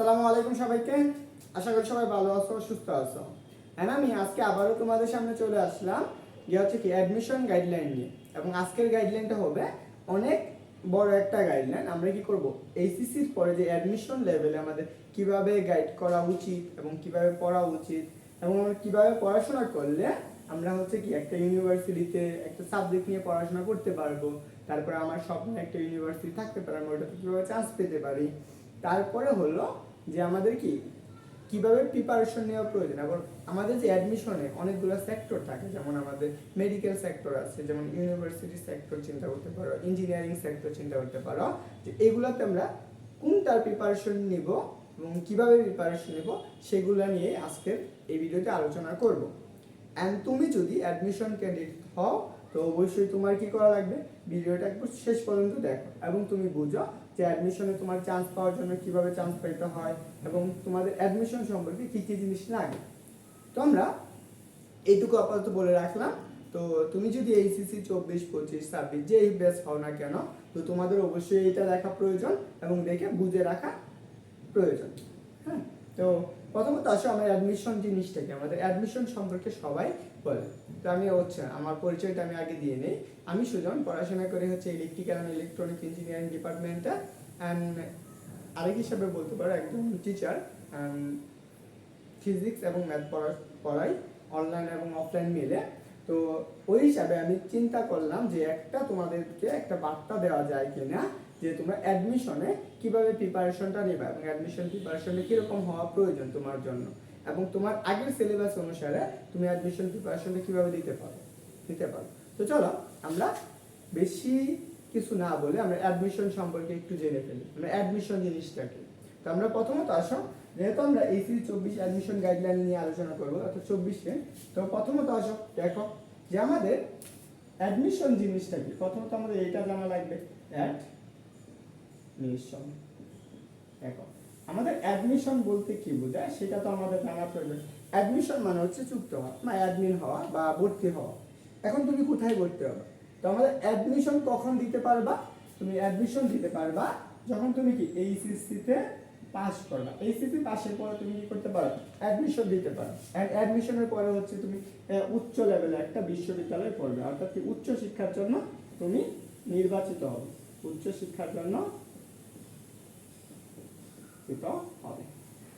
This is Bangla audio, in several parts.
আসসালামু আলাইকুম সবাইকে। আশা করি সবাই ভালো আছো, সুস্থ আছো। হ্যাঁ আমি আজকে আবারও তোমাদের সামনে চলে আসলাম। যে হচ্ছে কি অ্যাডমিশন গাইডলাইন নিয়ে। এবং আজকের গাইডলাইনটা হবে অনেক বড় একটা গাইডলাইন আমরা কি করব? এইচএসসির পরে যে অ্যাডমিশন লেভেলে আমাদের কীভাবে গাইড করা উচিত এবং কীভাবে পড়া উচিত এবং আমরা কীভাবে পড়াশোনা করলে আমরা হচ্ছে কি একটা ইউনিভার্সিটিতে একটা সাবজেক্ট নিয়ে পড়াশোনা করতে পারব। তারপরে আমার স্বপ্ন একটা ইউনিভার্সিটি থাকতে পারে, আমরা ওটাতে কীভাবে চান্স পেতে পারি। তারপরে হলো যে আমাদের কি? কীভাবে প্রিপারেশন নেওয়া প্রয়োজন? এবং আমাদের যে অ্যাডমিশনে অনেকগুলো সেক্টর থাকে, যেমন আমাদের মেডিকেল সেক্টর আছে, যেমন ইউনিভার্সিটি সেক্টর চিন্তা করতে পারো ইঞ্জিনিয়ারিং সেক্টর চিন্তা করতে পারো, যে এগুলোতে আমরা কোনটার প্রিপারেশন নিব এবং কীভাবে প্রিপারেশন নেব সেগুলো নিয়ে আজকের এই ভিডিওতে আলোচনা করব। অ্যান্ড তুমি যদি অ্যাডমিশন ক্যান্ডিডেট হও তো অবশ্যই তোমার কি করা লাগবে? ভিডিওটা একটু শেষ পর্যন্ত দেখো এবং তুমি বুঝো যে অ্যাডমিশনে তোমার চান্স পাওয়ার জন্য কীভাবে চান্স পাইতে হয় এবং তোমাদের অ্যাডমিশন সম্পর্কে কী কী জিনিস লাগে। তো আমরা এইটুকু আপাতত বলে রাখলাম। তো তুমি যদি এইচএসসি চব্বিশ, পঁচিশ, ছাব্বিশ যেই বেস হও না কেন, তো তোমাদের অবশ্যই এটা দেখা প্রয়োজন এবং দেখে বুঝে রাখা প্রয়োজন। হ্যাঁ? তো প্রথমত আসো, আমার অ্যাডমিশন জিনিসটাকে, আমাদের অ্যাডমিশন সম্পর্কে সবাই বলে। তো আমি হচ্ছে, আমার পরিচয়টা আমি আগে দিয়ে নেই। আমি সুজন, পড়াশোনা করে হচ্ছে ইলেকট্রিক্যাল অ্যান্ড ইলেকট্রনিক ইঞ্জিনিয়ারিং ডিপার্টমেন্টে অ্যান্ড আরেক হিসাবে বলতে পারো, একজন টিচার ফিজিক্স এবং ম্যাথ পড়া পড়াই অনলাইন এবং অফলাইন মিলে। তো ওই হিসাবে আমি চিন্তা করলাম যে একটা তোমাদেরকে একটা বার্তা দেওয়া যায় কিনা যে তোমরা অ্যাডমিশনে কীভাবে প্রিপারেশনটা নেবে এবং অ্যাডমিশন প্রিপারেশনে কীরকম হওয়া প্রয়োজন তোমার জন্য এবং তোমার আগের সিলেবাস অনুসারে তুমি অ্যাডমিশন প্রিপারেশনটা কীভাবে দিতে পারো দিতে পারো। তো চলো, আমরা বেশি কিছু না বলে আমরা অ্যাডমিশন সম্পর্কে একটু জেনে ফেলি। মানে অ্যাডমিশন জিনিসটা কি? তো আমরা প্রথমত আসো, যেহেতু আমরা এসি চব্বিশ অ্যাডমিশন গাইডলাইন নিয়ে আলোচনা করব, অর্থাৎ চব্বিশে, তো প্রথমত আসো, দেখো যে আমাদের অ্যাডমিশন জিনিসটা কি? প্রথমত আমাদের এটা জানা লাগবে অ্যাডমিশন দেখো, আমাদের অ্যাডমিশন বলতে কি বোঝায়? সেটা তো আমাদের জানা প্রয়োজন। অ্যাডমিশন মানে হচ্ছে চুক্ত হওয়া বা অ্যাডমিন হওয়া বা ভর্তি হওয়া। এখন তুমি কোথায় ভর্তি হবে? তো আমাদের অ্যাডমিশন কখন দিতে পারবা? তুমি অ্যাডমিশন দিতে পারবা যখন তুমি কি এইচএসসিতে পাস করবা। এইচএসসি পাসের পরে তুমি কি করতে পারো? অ্যাডমিশন দিতে পারো। অ্যাডমিশনের পরে হচ্ছে তুমি উচ্চ লেভেলে একটা বিশ্ববিদ্যালয়ে পড়বে। অর্থাৎ কি উচ্চ শিক্ষার জন্য তুমি নির্বাচিত হবে। উচ্চ শিক্ষার জন্য নির্বাচিত হবে।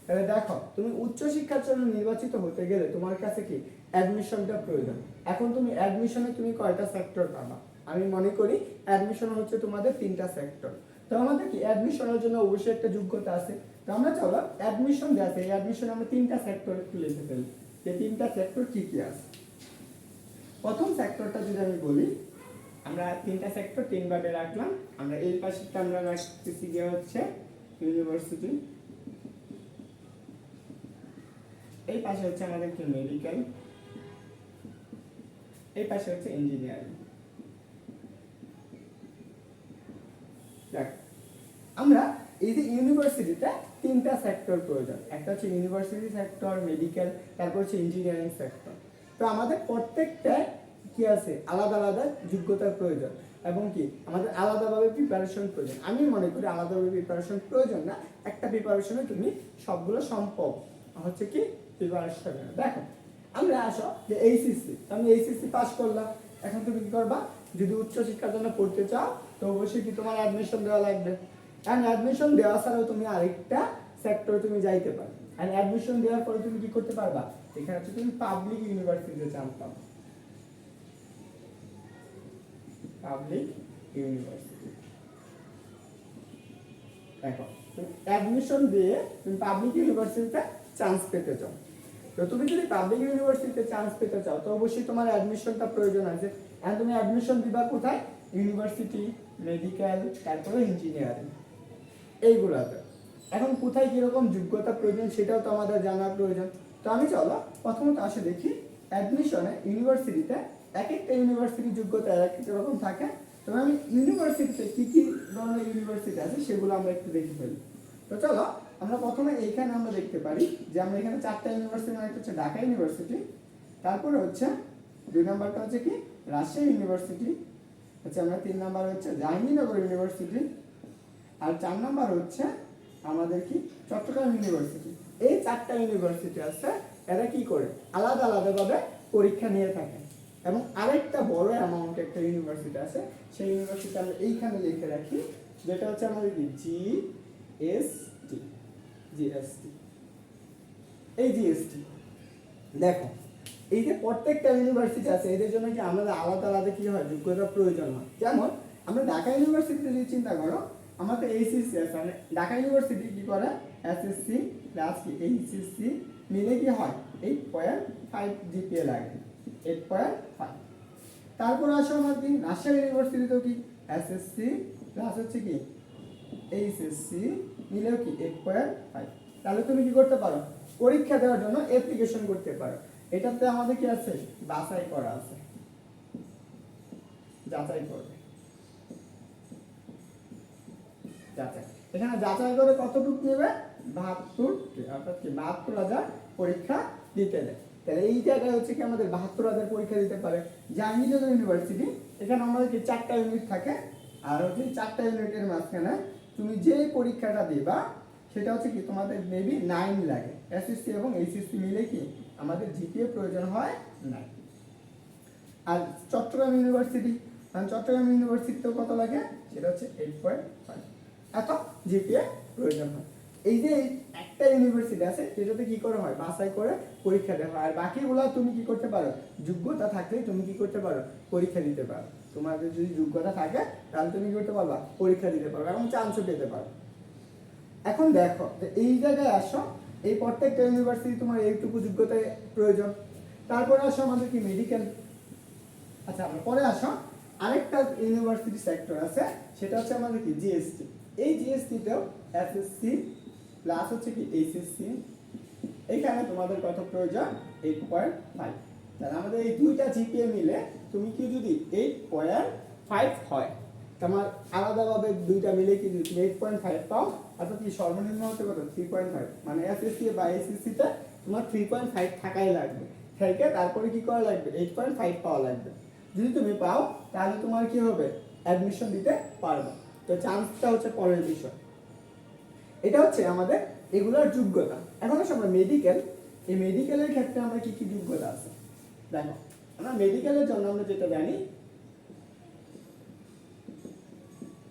তাহলে দেখো, তুমি উচ্চ শিক্ষার জন্য নির্বাচিত হতে গেলে তোমার কাছে কি অ্যাডমিশনটা প্রয়োজন? এখন তুমি অ্যাডমিশনে তুমি কয়টা সেক্টর পাবা? আমি মনে করি অ্যাডমিশন হচ্ছে তোমাদের তিনটা সেক্টর তো আমাদের কি অ্যাডমিশনের জন্য অবশ্যই একটা যোগ্যতা আছে? তো আমরা চলো অ্যাডমিশন যে আছে অ্যাডমিশন আমরা তিনটা সেক্টর একটু লিখে ফেলি। যে তিনটা সেক্টর কি কি আছে? প্রথম সেক্টরটা যদি আমি বলি, আমরা তিনটা সেক্টর তিন ভাগে রাখলাম। আমরা এই পাশেরটা আমরা রাখতেছি গিয়ে হচ্ছে ইউনিভার্সিটি এই পাশে হচ্ছে আমাদের কি মেডিকেল এই পাশে হচ্ছে ইঞ্জিনিয়ারিং আমরা এই যে ইউনিভার্সিটিতে তিনটা সেক্টর প্রয়োজন। একটা হচ্ছে ইউনিভার্সিটি সেক্টর মেডিকেল তারপর হচ্ছে ইঞ্জিনিয়ারিং সেক্টর তো আমাদের প্রত্যেকটা কি আছে? আলাদা আলাদা যোগ্যতার প্রয়োজন। এবং কি? আমাদের আলাদাভাবে প্রিপারেশন প্রয়োজন। আমি মনে করি আলাদাভাবে প্রিপারেশন প্রয়োজন না। একটা প্রিপারেশনে তুমি সবগুলো সম্ভব। হচ্ছে কি? প্রিপারেশন দেখো, আমরা আসো যে এইচএসসি আমি এইচএসসি পাস করলাম। এখন তুমি কি করবা? যদি উচ্চ শিক্ষার জন্য পড়তে চাও, তো অবশ্যই কি তোমার অ্যাডমিশন দেওয়া লাগবে। অ্যান্ড অ্যাডমিশন দেওয়া ছাড়াও তুমি আরেকটা সেক্টরে তুমি যাইতে পারো। অ্যান্ড অ্যাডমিশন দেওয়ার পরে তুমি কি করতে পারবা? এখানে হচ্ছে তুমি পাবলিক ইউনিভার্সিটিতে চান্স পাবে। পাবলিক ইউনিভার্সিটি দেখো অ্যাডমিশন দিয়ে তুমি পাবলিক ইউনিভার্সিটিতে চান্স পেতে চাও। তো তুমি যদি পাবলিক ইউনিভার্সিটিতে চান্স পেতে চাও, তো অবশ্যই তোমার অ্যাডমিশনটা প্রয়োজন আছে। আর তুমি অ্যাডমিশন দিবা কোথায়? ইউনিভার্সিটি মেডিকেল তারপরে ইঞ্জিনিয়ারিং এইগুলোতে। এখন কোথায় কীরকম যোগ্যতা প্রয়োজন সেটাও তো আমাদের জানা প্রয়োজন। তো আমি চলো, প্রথমত আসে দেখি অ্যাডমিশনে ইউনিভার্সিটিতে এক একটা ইউনিভার্সিটির যোগ্যতা এক এক রকম থাকে। তবে আমি ইউনিভার্সিটিতে কী কী ধরনের ইউনিভার্সিটি আছে সেগুলো আমরা একটু দেখে ফেলি। তো চলো, আমরা প্রথমে এইখানে আমরা দেখতে পারি যে আমরা এখানে চারটা ইউনিভার্সিটি মানে একটা হচ্ছে ঢাকা ইউনিভার্সিটি তারপরে হচ্ছে দুই নাম্বারটা হচ্ছে কি? রাজশাহী ইউনিভার্সিটি হচ্ছে আমরা তিন নাম্বার হচ্ছে জাহাঙ্গীরনগর ইউনিভার্সিটি আর চার নাম্বার হচ্ছে আমাদের কি? চট্টগ্রাম ইউনিভার্সিটি এই চারটা ইউনিভার্সিটি আছে, এরা কি করে? আলাদা আলাদাভাবে পরীক্ষা নিয়ে থাকে। এবং আরেকটা বড় অ্যামাউন্ট একটা ইউনিভার্সিটি আছে, সেই ইউনিভার্সিটি আমরা এইখানে লিখে রাখি, যেটা হচ্ছে আমাদের কি? জি এস টি জিএসটি এই জিএসটি দেখো, এই যে প্রত্যেকটা ইউনিভার্সিটি আছে, এদের জন্য কি আমাদের আলাদা আলাদা কি হয়? যোগ্যতা প্রয়োজন হয়। যেমন, আমরা ঢাকা ইউনিভার্সিটিতে যদি চিন্তা করো আমাদের এইচএসসি আছে মানে ঢাকা ইউনিভার্সিটি কি করে? এসএসসি প্লাস কি? এইচএসসি মিলে কি হয়? এই পয়েন্ট ফাইভ জিপিএ লাগে। এইট ফাইভ তারপর আসো আমার কি? রাজশাহী কি এসএসসি প্লাস হচ্ছে কি? এইচএসসি মিলেও কি? ফাইভ তাহলে তুমি কি করতে পারো? পরীক্ষা দেওয়ার জন্য অ্যাপ্লিকেশন করতে পারো। এটাতে আমাদের কি আছে? বাছাই করা আছে। যাচাই করবে যাচাই। এখানে যাচাই করে কতটুকু নেবে? বাহাত্তর। অর্থাৎ কি বাহাত্তর হাজার পরীক্ষা দিতে দেয় তাহলে এই জায়গায় হচ্ছে কি আমাদের বাহাত্তর হাজার পরীক্ষা দিতে পারে। জাহাঙ্গীরনগর ইউনিভার্সিটি এখানে আমাদের কি চারটা ইউনিট থাকে। আর হচ্ছে চারটা ইউনিটের মাঝখানে তুমি যে পরীক্ষাটা দিবা, সেটা হচ্ছে কি তোমাদের মেবি নাইন লাগে। এসএসসি এবং এইচএসসি মিলে কি আমাদের জিপিএ প্রয়োজন হয় নাই আর চট্টগ্রাম ইউনিভার্সিটি কারণ চট্টগ্রাম ইউনিভার্সিটিতেও কত লাগে? সেটা হচ্ছে এইট পয়েন্ট ফাইভ এত জিপিএ প্রয়োজন হয়। এই যে একটা ইউনিভার্সিটি আছে, সেটাতে কি করে হয়? বাছাই করে পরীক্ষা দেওয়া হয়। আর বাকিগুলো তুমি কি করতে পারো? যোগ্যতা থাকলে তুমি কি করতে পারো? পরীক্ষা দিতে পারো। তোমাদের যদি যোগ্যতা থাকে, তাহলে তুমি কি করতে পারবা? পরীক্ষা দিতে পারবে এবং চান্সও পেতে পারো। এখন দেখো এই জায়গায় আসো, এই প্রত্যেকটা ইউনিভার্সিটি তোমার এইটুকু যোগ্যতায় প্রয়োজন। তারপরে আসো আমাদের কি মেডিকেল আচ্ছা আমরা পরে আসো। আরেকটা ইউনিভার্সিটি সেক্টর আছে, সেটা হচ্ছে আমাদের কি? জিএসটি এই জিএসটিটাও এসএসসি প্লাস হচ্ছে কি এইচএসসি এখানে তোমাদের কত প্রয়োজন? এইট পয়েন্ট ফাইভ তাহলে আমাদের এই দুইটা জিপিএ মিলে তুমি কি যদি এইট পয়েন্ট ফাইভ হয়, তোমার আলাদাভাবে দুইটা মিলে কি যদি এইট পয়েন্ট ফাইভ পাও, অর্থাৎ কি সর্বনিম্ন হতে কত থ্রি পয়েন্ট ফাইভ মানে এসএসসি বা এসএসসিতে তোমার থ্রি পয়েন্ট ফাইভ থাকাই লাগবে। থেকে তারপরে কি করা লাগবে? এইট পয়েন্ট ফাইভ পাওয়া লাগবে। যদি তুমি পাও, তাহলে তোমার কি হবে? অ্যাডমিশন দিতে পারবে। তো চান্সটা হচ্ছে পরের বিষয়। এটা হচ্ছে আমাদের এগুলোর যোগ্যতা। এখন আসলে আমরা মেডিকেল এই মেডিকেলের ক্ষেত্রে আমরা কি কি যোগ্যতা আছে? দেখো, আমরা মেডিকেলের জন্য আমরা যেটা জানি,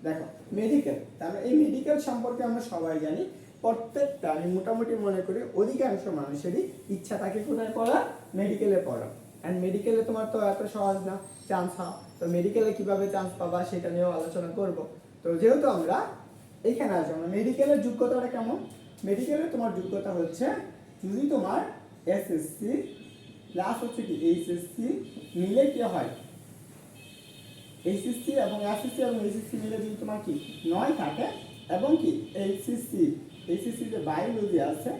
দেখো মেডিকেল তাহলে এই মেডিকেল সম্পর্কে আমরা সবাই জানি, প্রত্যেকটা, আমি মোটামুটি মনে করি অধিকাংশ মানুষেরই ইচ্ছা থাকে কোথায় পড়া? মেডিকেলে পড়া। অ্যান্ড মেডিকেলে তোমার তো এত সহজ না চান্স হওয়া তো মেডিকেলে কীভাবে চান্স পাবা সেটা নিয়েও আলোচনা করব। তো যেহেতু আমরা এইখানে আসব আমরা মেডিকেলের যোগ্যতাটা কেমন? মেডিকেলের তোমার যোগ্যতা হচ্ছে যদি তোমার এসএসসি প্লাস হচ্ছে কি এইচএসসি মিলে কি হয়? এইচএসসি এবং এসএসসি এবং এইচএসসি মিলে যদি তোমার কি নয় থাকে, এবং কি এইচএসসি এইচএসসি যে বায়োলজি আছে,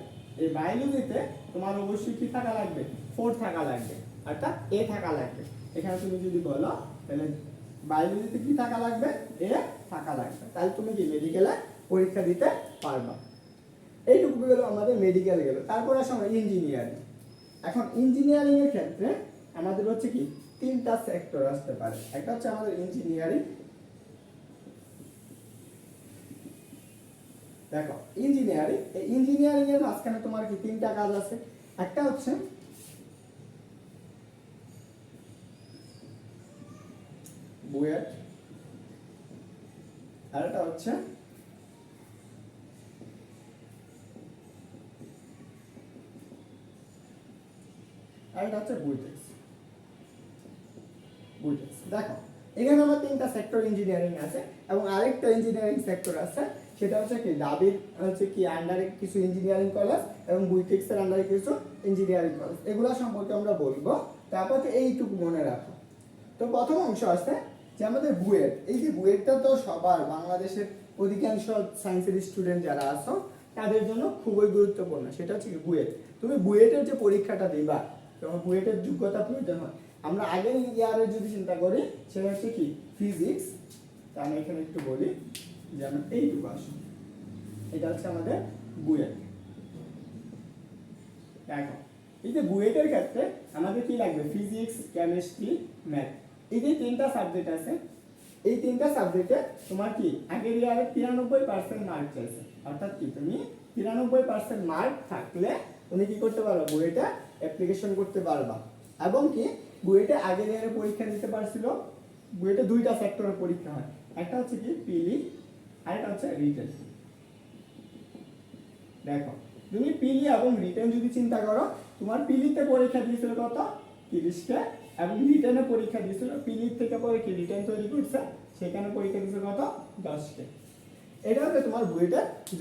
এই বায়োলজিতে তোমার অবশ্যই কি থাকা লাগবে? ফোর থাকা লাগবে, অর্থাৎ এ থাকা লাগবে। এখানে তুমি যদি বলো, তাহলে বায়োলজিতে কি থাকা লাগবে? এ থাকা লাগবে। তাহলে তুমি কি মেডিকেলে পরীক্ষা দিতে পারবা? এইটুকু গেল আমাদের মেডিকেল গেল। তারপর আসে আমরা ইঞ্জিনিয়ারিং এখন ইঞ্জিনিয়ারিং এর ক্ষেত্রে আমাদের হচ্ছে কি? তিনটা সেক্টর আসতে পারে। একটা হচ্ছে আমাদের ইঞ্জিনিয়ারিং দেখো ইঞ্জিনিয়ারিং এই ইঞ্জিনিয়ারিং এর মাঝখানে তোমার কি তিনটা কাজ আছে? একটা হচ্ছে বুয়েট আর হচ্ছে এটা হচ্ছে বুইটেক্স দেখো, এখানে আমার তিনটা সেক্টর ইঞ্জিনিয়ারিং আছে এবং আরেকটা ইঞ্জিনিয়ারিং সেক্টর আছে, সেটা হচ্ছে কি দাবির হচ্ছে কি আন্ডারে কিছু ইঞ্জিনিয়ারিং কলেজ এবং বুইটেক্সের আন্ডারে কিছু ইঞ্জিনিয়ারিং কলেজ এগুলো সম্পর্কে আমরা বলব। তারপর এইটুকু মনে রাখো। তো প্রথম অংশ আছে যে আমাদের বুয়েট। এই যে বুয়েটটা তো সবার বাংলাদেশের অধিকাংশ সায়েন্সের স্টুডেন্ট যারা আছো, তাদের জন্য খুবই গুরুত্বপূর্ণ। সেটা হচ্ছে বুয়েট। তুমি বুয়েটের যে পরীক্ষাটা দিবা, তোমার বুয়েটের যোগ্যতা প্রয়োজন হয়। আমরা আগের ইয়ারে যদি চিন্তা করি, সেটা হচ্ছে কি? ফিজিক্স তা আমি এখানে একটু বলি যেমন এইটুকু আসুন। এটা হচ্ছে আমাদের বুয়েট। দেখো, এই যে বুয়েটের ক্ষেত্রে আমাদের কি লাগবে? ফিজিক্স কেমিস্ট্রি ম্যাথ এই যে তিনটা সাবজেক্ট আছে, এই তিনটা সাবজেক্টে তোমার কি? আগের ইয়ারে তিরানব্বই পার্সেন্ট মার্ক চাইছে। অর্থাৎ কি? তুমি তিরানব্বই পার্সেন্ট মার্ক থাকলে তুমি কি করতে পারবা? বুয়েটা অ্যাপ্লিকেশন করতে পারবা। এবং কি? বুয়েটে আগের ইয়ারে পরীক্ষা দিতে পারছিল। বুয়েটে দুইটা সেক্টরের পরীক্ষা হয়। একটা হচ্ছে কি? পিলি আর একটা হচ্ছে রিটেন দেখো, তুমি পিলি এবং রিটেন যদি চিন্তা করো, তোমার পিলিতে পরীক্ষা দিয়েছিল কত? তিরিশটা। এবং রিটার্নে পরীক্ষা দিয়েছিল পিলির থেকে পরে কি রিটার্ন তৈরি করছে? সেখানে পরীক্ষা দিয়েছে কত? দশকে। এটা হচ্ছে তোমার বুয়েটের